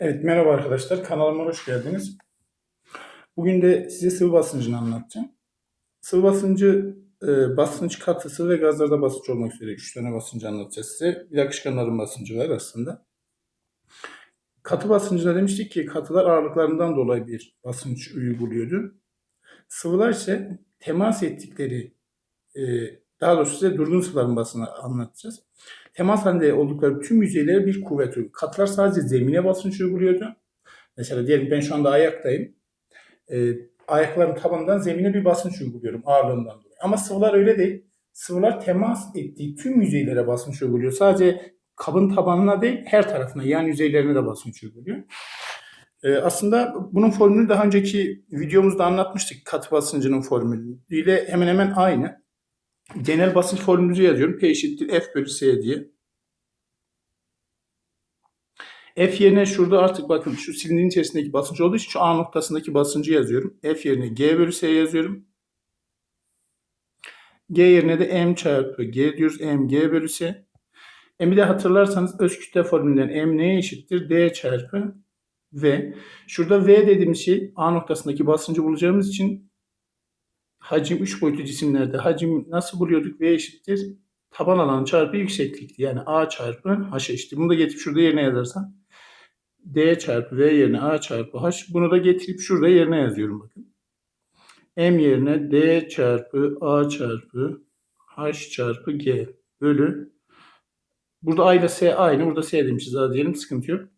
Evet merhaba arkadaşlar kanalıma hoş geldiniz. Bugün de size sıvı basıncını anlatacağım. Sıvı basıncı e, basınç katısı ve gazlarda basınç olmak üzere 3 tane basıncı anlatacağız size. Bir akışkanların basıncı var aslında. Katı basıncıda demiştik ki katılar ağırlıklarından dolayı bir basınç uyguluyordu. Sıvılar ise temas ettikleri e, daha doğrusu size durgun sıvıların basını anlatacağız. Temas halinde oldukları tüm yüzeylere bir kuvvet uyguluyor. Katılar sadece zemine basınç uyguluyordu. Mesela diyelim ben şu anda ayaktayım. E, ayaklarım tabanından zemine bir basınç uyguluyorum ağırlığından dolayı. Ama sıvılar öyle değil. Sıvılar temas ettiği tüm yüzeylere basınç uyguluyor. Sadece kabın tabanına değil her tarafına yan yüzeylerine de basınç uyguluyor. E, aslında bunun formülü daha önceki videomuzda anlatmıştık. Katı basıncının formülüyle hemen hemen aynı. Genel basınç formülümüzü yazıyorum. P eşittir F bölü S diye. F yerine şurada artık bakın şu silindirin içerisindeki basınç olduğu için şu A noktasındaki basıncı yazıyorum. F yerine G bölü S yazıyorum. G yerine de M çarpı G diyoruz. M G bölü S. M'i de hatırlarsanız öz kütle formülünden M neye eşittir? D çarpı V. Şurada V dediğimiz şey A noktasındaki basıncı bulacağımız için hacim 3 boyutlu cisimlerde hacim nasıl buluyorduk? V eşittir taban alanı çarpı yükseklikti. Yani A çarpı H eşittir. Bunu da getirip şurada yerine yazarsan D çarpı V yerine A çarpı H. Bunu da getirip şurada yerine yazıyorum bakın. M yerine D çarpı A çarpı H çarpı G bölü. Burada A ile S aynı. Burada S demişiz. A diyelim sıkıntı yok.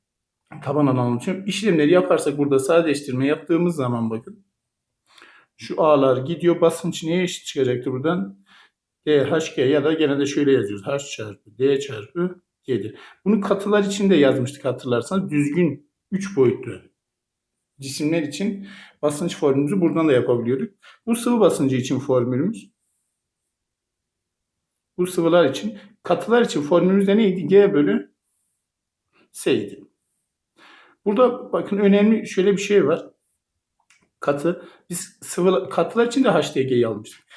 Taban alanı için. İşlemleri yaparsak burada sadeleştirme yaptığımız zaman bakın. Şu A'lar gidiyor. Basınç neye eşit çıkacaktır buradan? DHG ya da gene de şöyle yazıyoruz. H çarpı D çarpı G'dir. Bunu katılar için de yazmıştık hatırlarsanız. Düzgün 3 boyutlu cisimler için basınç formülümüzü buradan da yapabiliyorduk. Bu sıvı basıncı için formülümüz. Bu sıvılar için. Katılar için formülümüz de neydi? G bölü S. Burada bakın önemli şöyle bir şey var. Katı. Biz sıvı katılar için de HDG'yi almıştık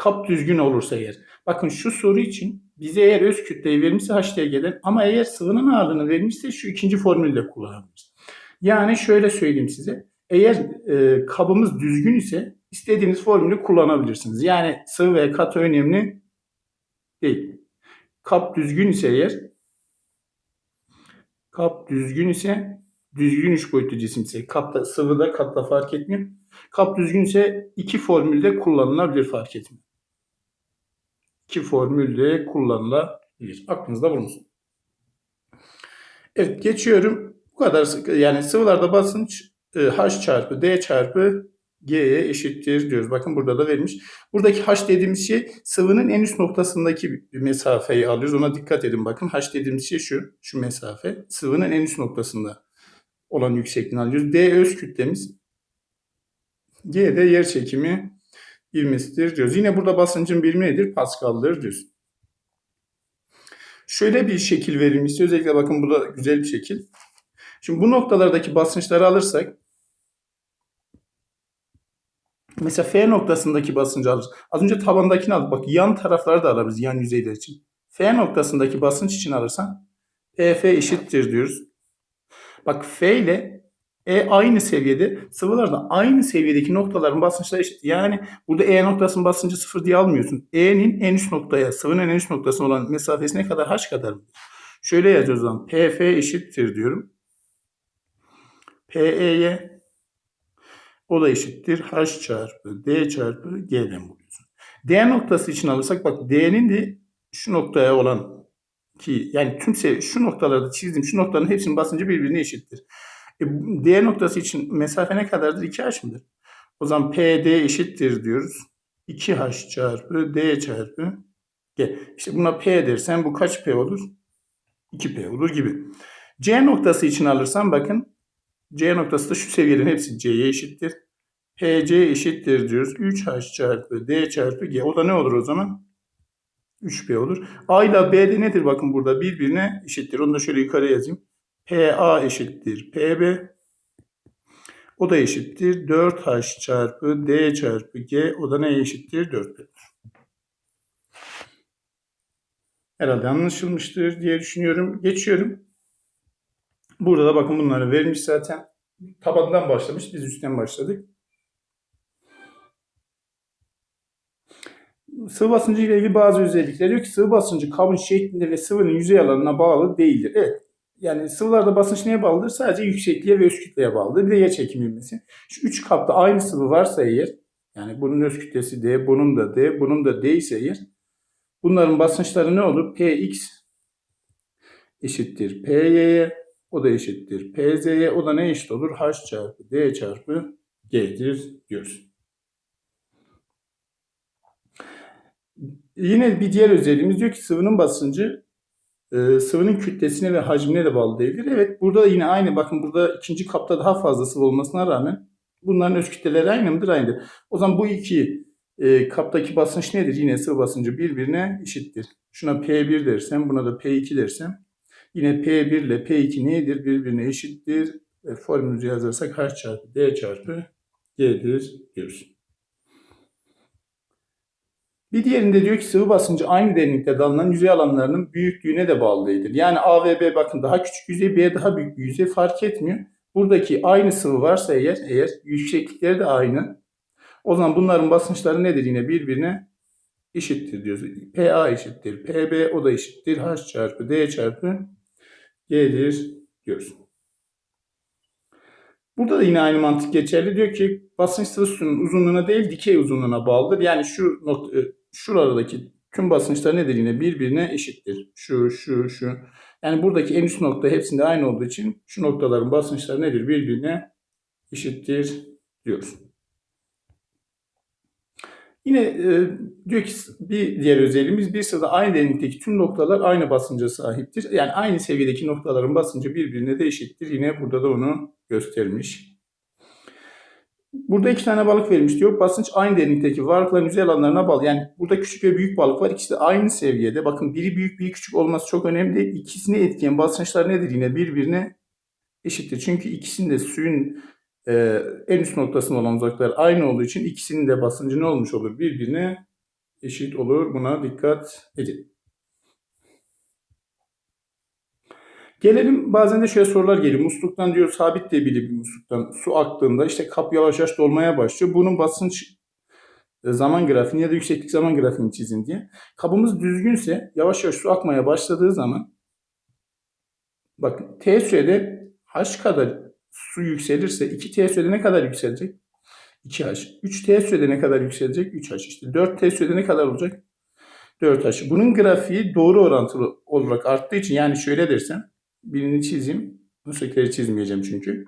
kap düzgün olursa eğer. Bakın şu soru için bize eğer öz kütleyi vermişse HDG'den ama eğer sıvının ağırlığını vermişse şu ikinci formülü de kullanabiliriz. Yani şöyle söyleyeyim size. Eğer e, kabımız düzgün ise istediğiniz formülü kullanabilirsiniz. Yani sıvı ve katı önemli değil. Kap düzgün ise eğer kap düzgün ise düzgün üç boyutlu cisim ise kapta sıvıda katta fark etmiyor. Kap düzgün ise iki formülde kullanılabilir fark etmiyor. İki formülde kullanılabilir. Aklınızda bulunsun. Evet geçiyorum. Bu kadar yani sıvılarda basınç e, H çarpı D çarpı G'ye eşittir diyoruz. Bakın burada da vermiş. Buradaki H dediğimiz şey sıvının en üst noktasındaki mesafeyi alıyoruz. Ona dikkat edin bakın. H dediğimiz şey şu. Şu mesafe. Sıvının en üst noktasında olan yüksekliğini alıyoruz. D öz kütlemiz. G de yer çekimi ivmesidir diyoruz. Yine burada basıncın birimi nedir? Pascal'dır diyoruz. Şöyle bir şekil verilmişse özellikle bakın burada güzel bir şekil. Şimdi bu noktalardaki basınçları alırsak mesela F noktasındaki basıncı alırız. Az önce tabandakini aldık. Bak yan tarafları da alırız yan yüzeyler için. F noktasındaki basınç için alırsan EF eşittir diyoruz. Bak F ile E aynı seviyede. Sıvılarda aynı seviyedeki noktaların basınçları eşit. Yani burada E noktasının basıncı sıfır diye almıyorsun. E'nin en üst noktaya, sıvının en üst noktasına olan mesafesi ne kadar? H kadar mı? Şöyle yazıyoruz o zaman. PF eşittir diyorum. PE'ye o da eşittir. H çarpı D çarpı G'den buluyorsun. D noktası için alırsak bak D'nin de şu noktaya olan ki yani tüm şu noktalarda çizdiğim şu noktaların hepsinin basıncı birbirine eşittir. E, D noktası için mesafe ne kadardır? 2H mıdır? O zaman PD eşittir diyoruz. 2H çarpı D çarpı G. İşte buna P dersen bu kaç P olur? 2P olur gibi. C noktası için alırsam bakın C noktası da şu seviyelerin hepsi C'ye eşittir. PC eşittir diyoruz. 3H çarpı D çarpı G. O da ne olur o zaman? 3B olur. A ile B de nedir? Bakın burada birbirine eşittir. Onu da şöyle yukarı yazayım. PA eşittir PB. O da eşittir 4H çarpı D çarpı G. O da neye eşittir? 4B. Herhalde anlaşılmıştır diye düşünüyorum. Geçiyorum. Burada da bakın bunları vermiş zaten. Tabandan başlamış. Biz üstten başladık. Sıvı basıncı ile ilgili bazı özellikler diyor ki sıvı basıncı kabın şeklinde ve sıvının yüzey alanına bağlı değildir. Evet. Yani sıvılarda basınç neye bağlıdır? Sadece yüksekliğe ve öz kütleye bağlıdır. Bir de yer çekimi ivmesi. Şu üç kapta aynı sıvı varsa eğer yani bunun öz kütlesi D, bunun da D, bunun da D ise eğer bunların basınçları ne olur? Px eşittir Py'ye, o da eşittir Pz'ye, o da ne eşit olur? H çarpı D çarpı G'dir diyoruz. Yine bir diğer özelliğimiz diyor ki sıvının basıncı e, sıvının kütlesine ve hacmine de bağlı değildir. Evet burada yine aynı bakın burada ikinci kapta daha fazla sıvı olmasına rağmen bunların öz kütleleri aynı mıdır? Aynıdır. O zaman bu iki e, kaptaki basınç nedir? Yine sıvı basıncı birbirine eşittir. Şuna P1 dersem buna da P2 dersem yine P1 ile P2 nedir? Birbirine eşittir. E, formülümüzü yazarsak H çarpı D çarpı G'dir diyoruz. Bir diğerinde diyor ki sıvı basıncı aynı derinlikte dalınan yüzey alanlarının büyüklüğüne de bağlı. Yani A ve B bakın daha küçük yüzey, B daha büyük bir yüzey fark etmiyor. Buradaki aynı sıvı varsa eğer, eğer yükseklikleri de aynı. O zaman bunların basınçları nedir yine birbirine eşittir diyoruz. PA eşittir PB o da eşittir H çarpı D çarpı G'dir diyoruz. Burada da yine aynı mantık geçerli. Diyor ki basınç sıvı suyunun uzunluğuna değil dikey uzunluğuna bağlıdır. Yani şu nokta, şuradaki tüm basınçlar nedir yine birbirine eşittir. Şu, şu, şu. Yani buradaki en üst nokta hepsinde aynı olduğu için şu noktaların basınçları nedir birbirine eşittir diyoruz. Yine e, diyor ki bir diğer özelliğimiz bir sırada aynı derinlikteki tüm noktalar aynı basınca sahiptir. Yani aynı seviyedeki noktaların basıncı birbirine de eşittir. Yine burada da onu göstermiş. Burada iki tane balık verilmiş diyor. Basınç aynı derinlikteki varlıkların yüzey alanlarına bağlı. Yani burada küçük ve büyük balık var. İkisi de aynı seviyede. Bakın biri büyük biri küçük olması çok önemli. İkisini etkileyen basınçlar nedir? Yine birbirine eşittir. Çünkü ikisinde suyun e, en üst noktasında olan uzaklıklar aynı olduğu için ikisinin de basıncı ne olmuş olur? Birbirine eşit olur. Buna dikkat edin. Gelelim bazen de şöyle sorular geliyor. Musluktan diyor sabit debili bir musluktan su aktığında işte kap yavaş yavaş dolmaya başlıyor. Bunun basınç e, zaman grafiğini ya da yükseklik zaman grafiğini çizin diye. Kabımız düzgünse yavaş yavaş su akmaya başladığı zaman bakın t sürede h kadar su yükselirse 2t sürede ne kadar yükselecek? 2h. 3t sürede ne kadar yükselecek? 3h. İşte 4t sürede ne kadar olacak? 4h. Bunun grafiği doğru orantılı olarak arttığı için yani şöyle dersem birini çizeyim. Buradakileri çizmeyeceğim çünkü.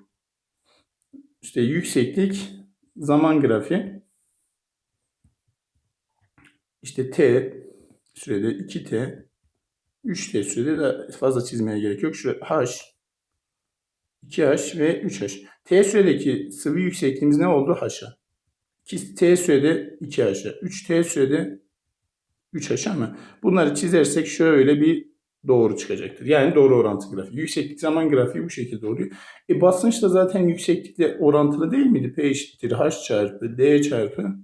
İşte yükseklik zaman grafiği. İşte t sürede 2t 3t sürede de fazla çizmeye gerek yok. Şu h 2h ve 3h. T süredeki sıvı yüksekliğimiz ne oldu? H'a. 2t sürede 2h'a. 3t sürede 3h ama bunları çizersek şöyle bir doğru çıkacaktır. Yani doğru orantı grafiği. Yükseklik zaman grafiği bu şekilde oluyor. E basınç da zaten yükseklikle orantılı değil miydi? P eşittir H çarpı D çarpı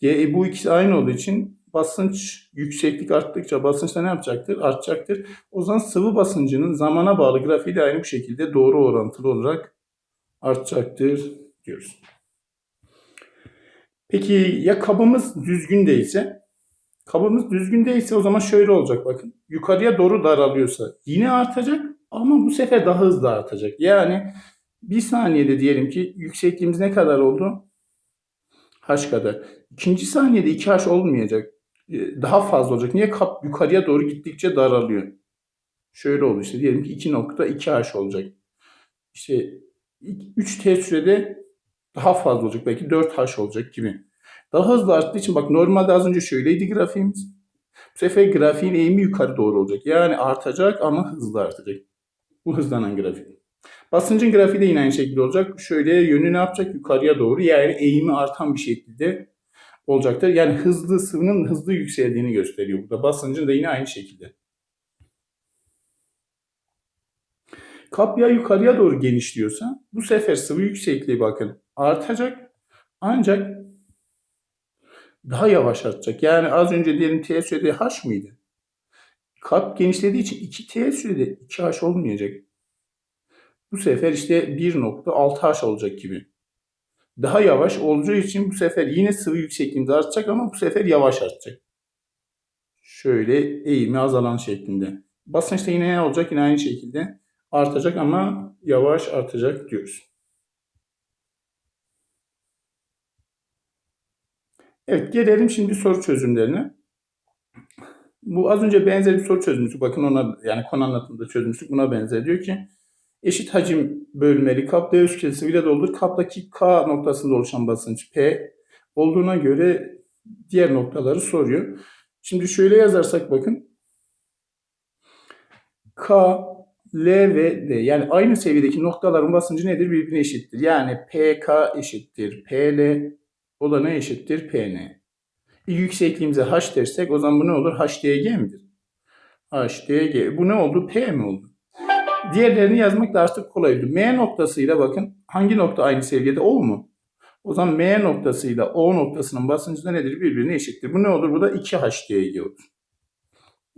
G. E bu ikisi aynı olduğu için basınç yükseklik arttıkça basınç da ne yapacaktır? Artacaktır. O zaman sıvı basıncının zamana bağlı grafiği de aynı bu şekilde doğru orantılı olarak artacaktır diyoruz. Peki ya kabımız düzgün değilse? Kabımız düzgün değilse o zaman şöyle olacak bakın. Yukarıya doğru daralıyorsa yine artacak ama bu sefer daha hızlı artacak. Yani bir saniyede diyelim ki yüksekliğimiz ne kadar oldu? H kadar. İkinci saniyede 2H olmayacak. Ee, daha fazla olacak. Niye? Kap yukarıya doğru gittikçe daralıyor. Şöyle oldu işte diyelim ki 2.2H olacak. İşte 3T sürede daha fazla olacak. Belki 4H olacak gibi. Daha hızlı arttığı için bak normalde az önce şöyleydi grafiğimiz. Bu sefer grafiğin eğimi yukarı doğru olacak. Yani artacak ama hızlı artacak. Bu hızlanan grafik. Basıncın grafiği de yine aynı şekilde olacak. Şöyle yönü ne yapacak? Yukarıya doğru. Yani eğimi artan bir şekilde olacaktır. Yani hızlı sıvının hızlı yükseldiğini gösteriyor burada. Basıncın da yine aynı şekilde. Kap ya yukarıya doğru genişliyorsa bu sefer sıvı yüksekliği bakın artacak. Ancak daha yavaş artacak. Yani az önce diyelim T sürede H mıydı? Kap genişlediği için 2T sürede 2H olmayacak. Bu sefer işte 1.6H olacak gibi. Daha yavaş olacağı için bu sefer yine sıvı yüksekliğimiz artacak ama bu sefer yavaş artacak. Şöyle eğimi azalan şeklinde. Basınçta yine ne olacak? Yine aynı şekilde artacak ama yavaş artacak diyoruz. Evet gelelim şimdi soru çözümlerine. Bu az önce benzer bir soru çözmüştük. Bakın ona yani konu anlatımında çözmüştük. Buna benzer. Diyor ki eşit hacim bölmeli kap D üst kütlesi ile doldur. Kaptaki K noktasında oluşan basınç P olduğuna göre diğer noktaları soruyor. Şimdi şöyle yazarsak bakın. K, L ve D yani aynı seviyedeki noktaların basıncı nedir? Birbirine eşittir. Yani PK eşittir PL o da ne eşittir? PN. E, yüksekliğimize H dersek o zaman bu ne olur? HDG midir? HDG. Bu ne oldu? P mi oldu? Diğerlerini yazmak da artık kolay oldu. M noktasıyla bakın hangi nokta aynı seviyede? O mu? O zaman M noktasıyla O noktasının basıncı da nedir? Birbirine eşittir. Bu ne olur? Bu da 2HDG olur.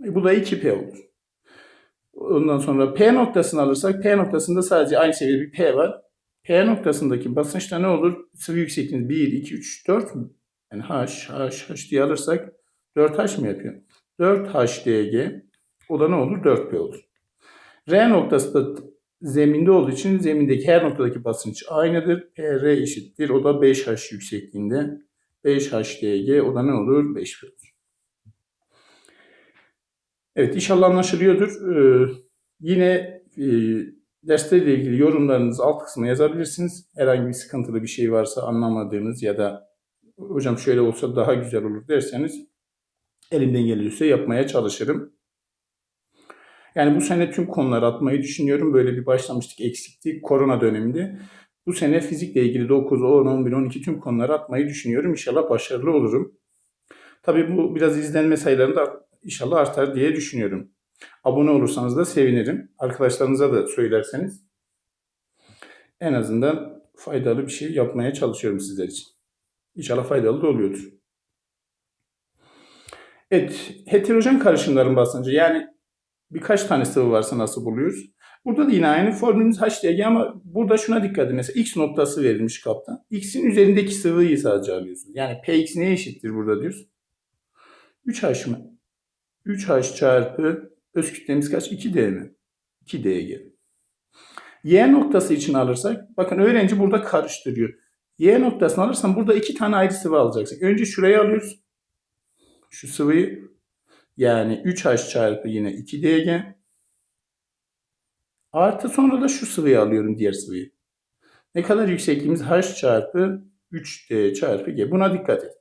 E, bu da 2P olur. Ondan sonra P noktasını alırsak P noktasında sadece aynı seviyede bir P var. P noktasındaki basınçta ne olur? Sıvı yüksekliğiniz 1, 2, 3, 4 mü? Yani H, H, H diye alırsak 4H mı yapıyor? 4HDG o da ne olur? 4P olur. R noktası da zeminde olduğu için zemindeki her noktadaki basınç aynıdır. PR eşittir. O da 5H yüksekliğinde. 5HDG o da ne olur? 5P olur. Evet inşallah anlaşılıyordur. Ee, yine e, derslerle ilgili yorumlarınızı alt kısmına yazabilirsiniz. Herhangi bir sıkıntılı bir şey varsa anlamadığınız ya da hocam şöyle olsa daha güzel olur derseniz elimden geliyorsa yapmaya çalışırım. Yani bu sene tüm konuları atmayı düşünüyorum. Böyle bir başlamıştık eksikti korona döneminde. Bu sene fizikle ilgili 9, 10, 11, 12 tüm konuları atmayı düşünüyorum. İnşallah başarılı olurum. Tabii bu biraz izlenme sayılarını da inşallah artar diye düşünüyorum. Abone olursanız da sevinirim. Arkadaşlarınıza da söylerseniz en azından faydalı bir şey yapmaya çalışıyorum sizler için. İnşallah faydalı da oluyordur. Evet, heterojen karışımların basıncı yani birkaç tane sıvı varsa nasıl buluyoruz? Burada da yine aynı formülümüz HDG ama burada şuna dikkat edin. Mesela X noktası verilmiş kapta. X'in üzerindeki sıvıyı sadece alıyorsunuz. Yani Px neye eşittir burada diyoruz? 3H mı? 3H çarpı öz kütlemiz kaç? 2D mi? 2Dg. Y noktası için alırsak, bakın öğrenci burada karıştırıyor. Y noktasını alırsam burada iki tane ayrı sıvı alacaksın. Önce şurayı alıyoruz. Şu sıvıyı yani 3H çarpı yine 2Dg. Artı sonra da şu sıvıyı alıyorum diğer sıvıyı. Ne kadar yüksekliğimiz H çarpı 3D çarpı G. Buna dikkat et.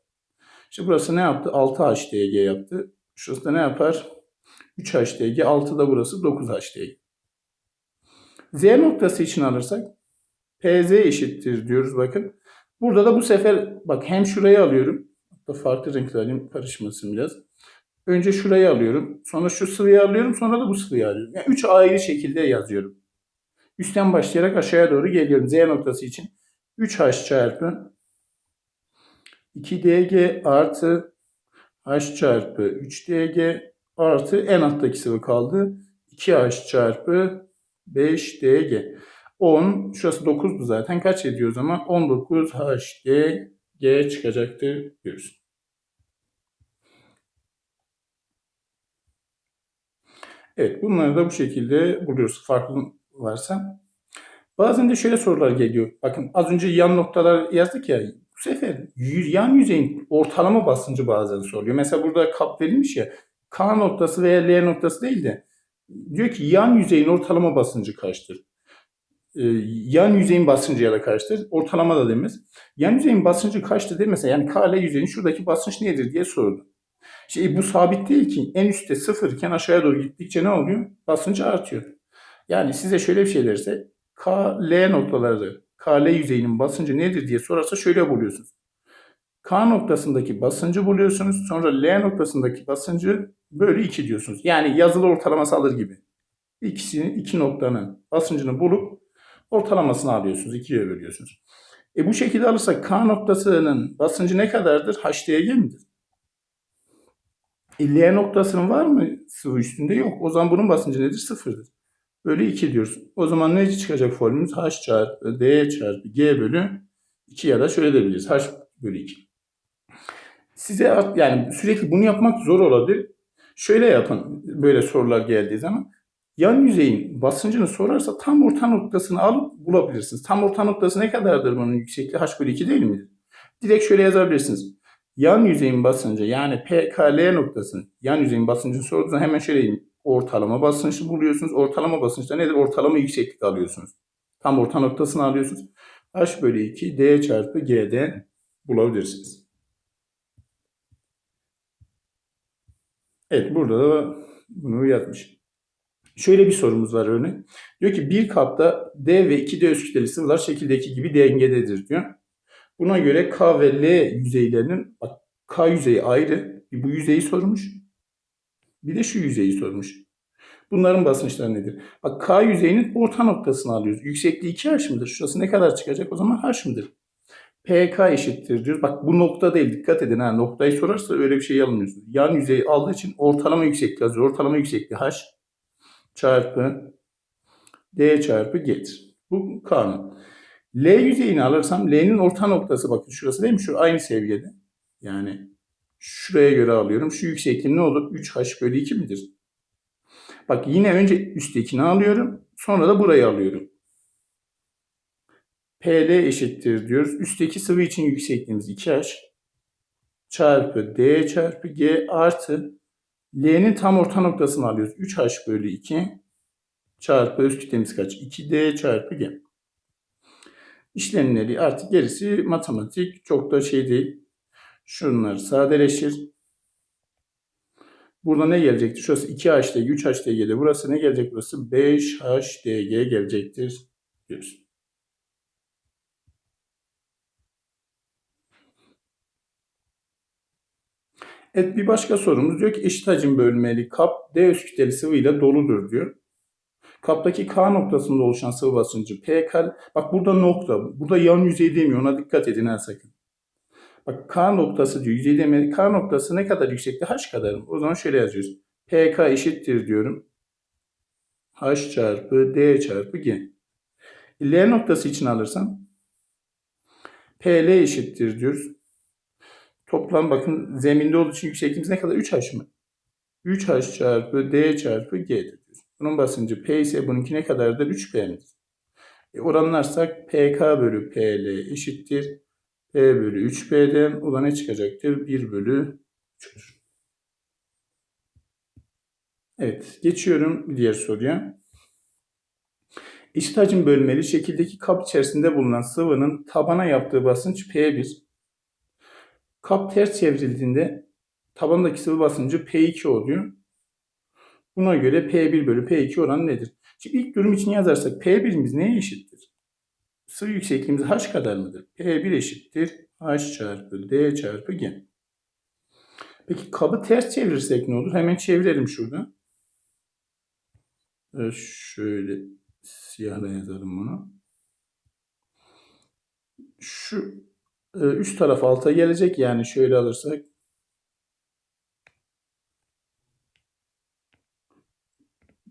İşte burası ne yaptı? 6HDG yaptı. Şurası da ne yapar? 3HDG. 6 da burası 9HDG. Z noktası için alırsak PZ eşittir diyoruz bakın. Burada da bu sefer bak hem şurayı alıyorum. Hatta farklı renkler karışmasın biraz. Önce şurayı alıyorum. Sonra şu sıvıyı alıyorum. Sonra da bu sıvıyı alıyorum. Yani üç ayrı şekilde yazıyorum. Üstten başlayarak aşağıya doğru geliyorum. Z noktası için 3H çarpı 2DG artı H çarpı 3DG artı en alttaki sıvı kaldı. 2H çarpı 5DG. 10, şurası 9'du zaten. Kaç ediyor o zaman? 19 HDG çıkacaktır diyoruz. Evet bunları da bu şekilde buluyoruz. Farklı varsa. Bazen de şöyle sorular geliyor. Bakın az önce yan noktalar yazdık ya. Bu sefer yan yüzeyin ortalama basıncı bazen soruyor. Mesela burada kap verilmiş ya. K noktası veya L noktası değil de diyor ki yan yüzeyin ortalama basıncı kaçtır? Ee, yan yüzeyin basıncı ya da kaçtır? Ortalama da demez. Yan yüzeyin basıncı kaçtır demese yani K, L yüzeyin şuradaki basınç nedir diye sordu. Şey, bu sabit değil ki. En üstte sıfır iken aşağıya doğru gittikçe ne oluyor? Basıncı artıyor. Yani size şöyle bir şey derse K, L noktaları, K, L yüzeyinin basıncı nedir diye sorarsa şöyle buluyorsunuz. K noktasındaki basıncı buluyorsunuz. Sonra L noktasındaki basıncı bölü 2 diyorsunuz. Yani yazılı ortalaması alır gibi. İkisini, iki noktanın basıncını bulup ortalamasını alıyorsunuz. 2'ye bölüyorsunuz. E bu şekilde alırsak K noktasının basıncı ne kadardır? HDG midir? E, L noktasının var mı sıvı üstünde? Yok. O zaman bunun basıncı nedir? Sıfırdır. bölü 2 diyoruz. O zaman ne çıkacak formülümüz? H çarpı D çarpı G bölü 2 ya da şöyle diyebiliriz. H bölü 2. Size yani sürekli bunu yapmak zor olabilir. Şöyle yapın böyle sorular geldiği zaman. Yan yüzeyin basıncını sorarsa tam orta noktasını alıp bulabilirsiniz. Tam orta noktası ne kadardır bunun yüksekliği? H bölü 2 değil midir? Direkt şöyle yazabilirsiniz. Yan yüzeyin basıncı yani PKL noktasının yan yüzeyin basıncını sorduğunuzda hemen şöyle ortalama basınçı buluyorsunuz. Ortalama basınçta nedir? Ortalama yükseklik alıyorsunuz. Tam orta noktasını alıyorsunuz. H bölü 2 D çarpı G'den bulabilirsiniz. Evet burada da bunu yazmış. Şöyle bir sorumuz var örneğin. Diyor ki bir kapta D ve 2D öz kütleli sıvılar şekildeki gibi dengededir diyor. Buna göre K ve L yüzeylerinin K yüzeyi ayrı. Bu yüzeyi sormuş. Bir de şu yüzeyi sormuş. Bunların basınçları nedir? Bak K yüzeyinin orta noktasını alıyoruz. Yüksekliği 2H mıdır? Şurası ne kadar çıkacak? O zaman H mıdır? PK eşittir diyoruz. Bak bu nokta değil. Dikkat edin ha. Noktayı sorarsa öyle bir şey almıyorsunuz. Yan yüzeyi aldığı için ortalama yüksekliği yazıyor. Ortalama yüksekliği H çarpı D çarpı G'dir. Bu K'nın. L yüzeyini alırsam L'nin orta noktası bakın şurası değil mi? Şu aynı seviyede. Yani şuraya göre alıyorum. Şu yüksekliğim ne olur? 3H bölü 2 midir? Bak yine önce üsttekini alıyorum. Sonra da burayı alıyorum. PL eşittir diyoruz. Üstteki sıvı için yüksekliğimiz 2H çarpı D çarpı G artı L'nin tam orta noktasını alıyoruz. 3H bölü 2 çarpı öz kütlemiz kaç? 2D çarpı G. İşlemleri artık gerisi matematik çok da şey değil. Şunlar sadeleşir. Burada ne gelecektir? Şurası 2HDG, 3HDG'de. Burası ne gelecek? Burası 5HDG gelecektir diyoruz. Evet bir başka sorumuz diyor ki eşit hacim bölmeli kap D öz kütleli sıvıyla doludur diyor. Kaptaki K noktasında oluşan sıvı basıncı P kal. Bak burada nokta. Burada yan yüzey demiyor. Ona dikkat edin her sakın. Bak K noktası diyor. Yüzey demeli. K noktası ne kadar yüksekti? H kadar mı? O zaman şöyle yazıyoruz. PK eşittir diyorum. H çarpı D çarpı G. L noktası için alırsam PL eşittir diyoruz. Toplam bakın zeminde olduğu için yüksekliğimiz ne kadar? 3H mı? 3H çarpı D çarpı G'dir diyoruz. Bunun basıncı P ise bununki ne kadardır? 3P midir? E, oranlarsak PK bölü PL eşittir. P bölü 3P'den o da ne çıkacaktır? 1 bölü 3'tür. Evet geçiyorum diğer soruya. Eşit hacim bölmeli şekildeki kap içerisinde bulunan sıvının tabana yaptığı basınç P1. Kap ters çevrildiğinde tabandaki sıvı basıncı P2 oluyor. Buna göre P1 bölü P2 oranı nedir? Şimdi ilk durum için yazarsak P1'imiz neye eşittir? Sıvı yüksekliğimiz H kadar mıdır? P1 eşittir H çarpı D çarpı G. Peki kabı ters çevirirsek ne olur? Hemen çevirelim şurada. Ee, şöyle siyahla yazalım bunu. Şu üst taraf alta gelecek. Yani şöyle alırsak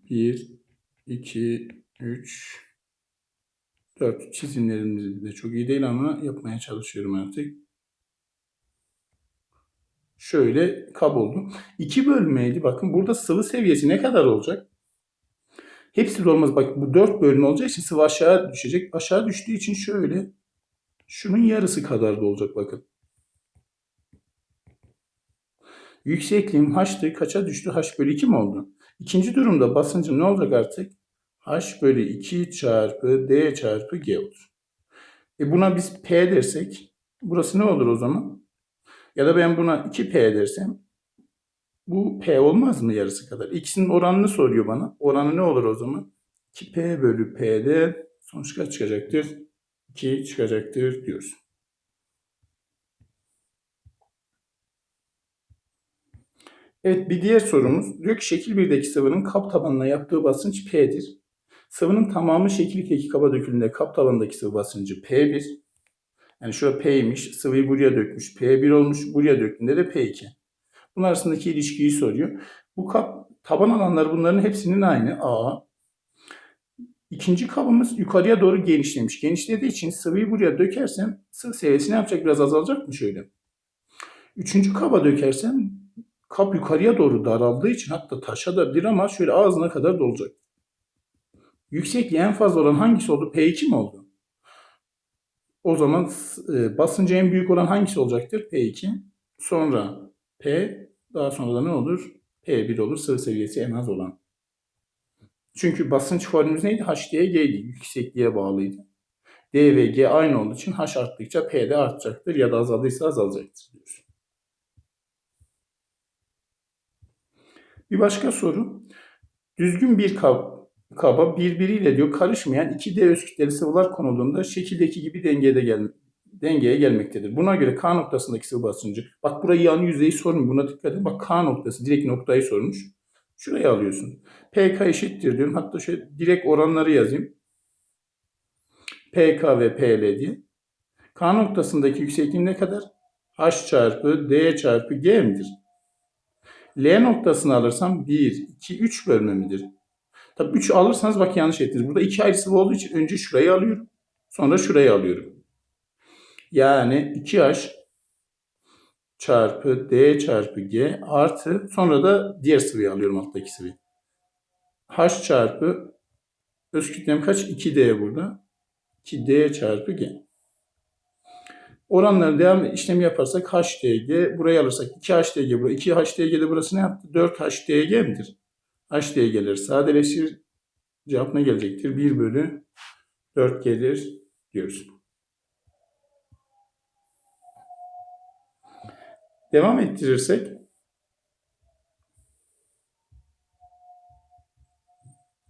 bir, iki, üç, dört çizimlerimiz de çok iyi değil ama yapmaya çalışıyorum artık. Şöyle kab oldu. İki bölmeydi. Bakın burada sıvı seviyesi ne kadar olacak? Hepsi de olmaz. Bak bu dört bölme olacağı için sıvı aşağı düşecek. Aşağı düştüğü için şöyle şunun yarısı kadar da olacak bakın. Yüksekliğim h'tı. Kaça düştü? h bölü 2 mi oldu? İkinci durumda basıncım ne olacak artık? h bölü 2 çarpı d çarpı g olur. E buna biz p dersek burası ne olur o zaman? Ya da ben buna 2p dersem bu p olmaz mı yarısı kadar? İkisinin oranını soruyor bana. Oranı ne olur o zaman? 2p bölü p'de sonuç kaç çıkacaktır? 2 çıkacaktır diyoruz. Evet bir diğer sorumuz diyor ki şekil 1'deki sıvının kap tabanına yaptığı basınç P'dir. Sıvının tamamı şekil 2'deki kaba döküldüğünde kap tabanındaki sıvı basıncı P1. Yani şurada P'ymiş. Sıvıyı buraya dökmüş. P1 olmuş. Buraya döktüğünde de P2. Bunun arasındaki ilişkiyi soruyor. Bu kap taban alanları bunların hepsinin aynı. A. İkinci kabımız yukarıya doğru genişlemiş. Genişlediği için sıvıyı buraya dökersem sıvı seviyesi ne yapacak? Biraz azalacak mı şöyle? Üçüncü kaba dökersem kap yukarıya doğru daraldığı için hatta taşabilir ama şöyle ağzına kadar dolacak. Yüksekliği en fazla olan hangisi oldu? P2 mi oldu? O zaman e, basıncı en büyük olan hangisi olacaktır? P2. Sonra P, daha sonra da ne olur? P1 olur sıvı seviyesi en az olan. Çünkü basınç formülümüz neydi? H diye G'ydi. Yüksekliğe bağlıydı. D ve G aynı olduğu için H arttıkça P de artacaktır ya da azaldıysa azalacaktır diyoruz. Bir başka soru. Düzgün bir kab, kaba birbiriyle diyor karışmayan iki D öz kütleli sıvılar konulduğunda şekildeki gibi dengeye, gel, dengeye gelmektedir. Buna göre K noktasındaki sıvı basıncı. Bak burayı yan yüzeyi sormuyor. Buna dikkat edin. Bak K noktası direkt noktayı sormuş. Şuraya alıyorsun. PK eşittir diyorum. Hatta şöyle direkt oranları yazayım. PK ve PL diye. K noktasındaki yüksekliğim ne kadar? H çarpı D çarpı G midir? L noktasını alırsam 1, 2, 3 bölme midir? Tabii 3 alırsanız bak yanlış ettiniz. Burada iki ayrı sıvı olduğu için önce şurayı alıyorum. Sonra şurayı alıyorum. Yani 2H çarpı D çarpı G artı sonra da diğer sıvıyı alıyorum alttaki sıvıyı. H çarpı öz kütlem kaç? 2D burada. 2D çarpı G. Oranları devam işlemi yaparsak HDG burayı alırsak 2HDG burası 2HDG de burası ne yaptı? 4HDG midir? HDG'leri sadeleşir. Cevap ne gelecektir? 1 bölü 4 gelir diyoruz. Devam ettirirsek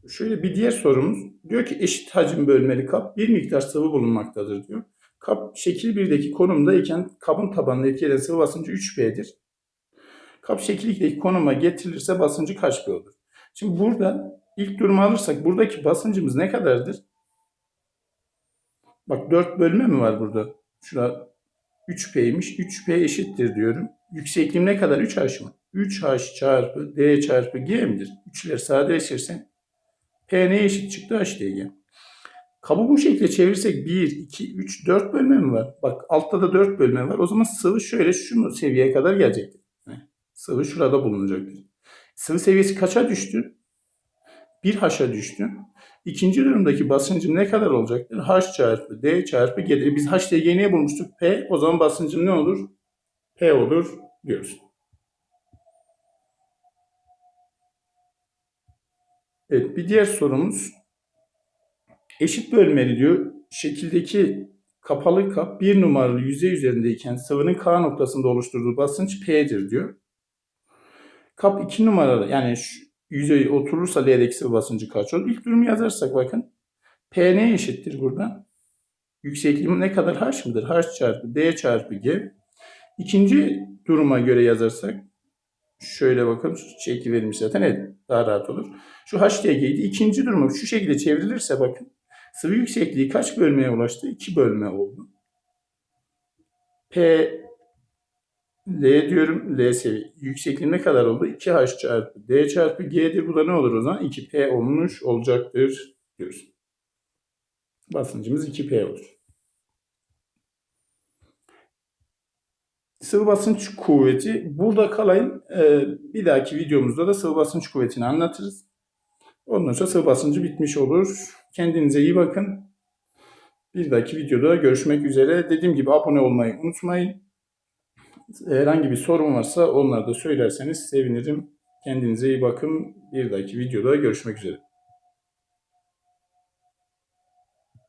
şöyle bir diğer sorumuz diyor ki eşit hacim bölmeli kap bir miktar sıvı bulunmaktadır diyor. Kap şekil 1'deki konumdayken kabın tabanını etkileyen sıvı basıncı 3P'dir. Kap şekil 2'deki konuma getirilirse basıncı kaç P olur? Şimdi burada ilk durumu alırsak buradaki basıncımız ne kadardır? Bak 4 bölme mi var burada? Şurada 3P'ymiş. 3P eşittir diyorum. Yüksekliğim ne kadar? 3H mı? 3H çarpı D çarpı G midir? 3'ler sadeleşirse P neye eşit çıktı? H diye Kabı bu şekilde çevirirsek 1, 2, 3, 4 bölme mi var? Bak altta da 4 bölme var. O zaman sıvı şöyle şu seviyeye kadar gelecektir. Sıvı şurada bulunacaktır. Sıvı seviyesi kaça düştü? 1H'a düştü. İkinci durumdaki basıncım ne kadar olacaktır? H çarpı D çarpı G. E biz H diye neye bulmuştuk? P. O zaman basıncım ne olur? P olur diyoruz. Evet bir diğer sorumuz. Eşit bölmeli diyor. Şekildeki kapalı kap bir numaralı yüzey üzerindeyken sıvının K noktasında oluşturduğu basınç P'dir diyor. Kap 2 numaralı yani şu yüzey oturursa L'deki sıvı basıncı kaç olur? İlk durumu yazarsak bakın. P ne eşittir burada? Yüksekliğim ne kadar H mıdır? H çarpı D çarpı G. İkinci duruma göre yazarsak şöyle bakın şekli verilmiş zaten evet daha rahat olur. Şu H diye G'ydi. İkinci durumu şu şekilde çevrilirse bakın sıvı yüksekliği kaç bölmeye ulaştı? 2 bölme oldu. P L diyorum. L seviye. Yüksekliği ne kadar oldu? 2H çarpı D çarpı G'dir. Bu da ne olur o zaman? 2P olmuş olacaktır diyoruz. Basıncımız 2P olur. Sıvı basınç kuvveti. Burada kalayım. Ee, bir dahaki videomuzda da sıvı basınç kuvvetini anlatırız. Ondan sonra sıvı basıncı bitmiş olur. Kendinize iyi bakın. Bir dahaki videoda görüşmek üzere. Dediğim gibi abone olmayı unutmayın. Herhangi bir sorun varsa onları da söylerseniz sevinirim. Kendinize iyi bakın. Bir dahaki videoda görüşmek üzere.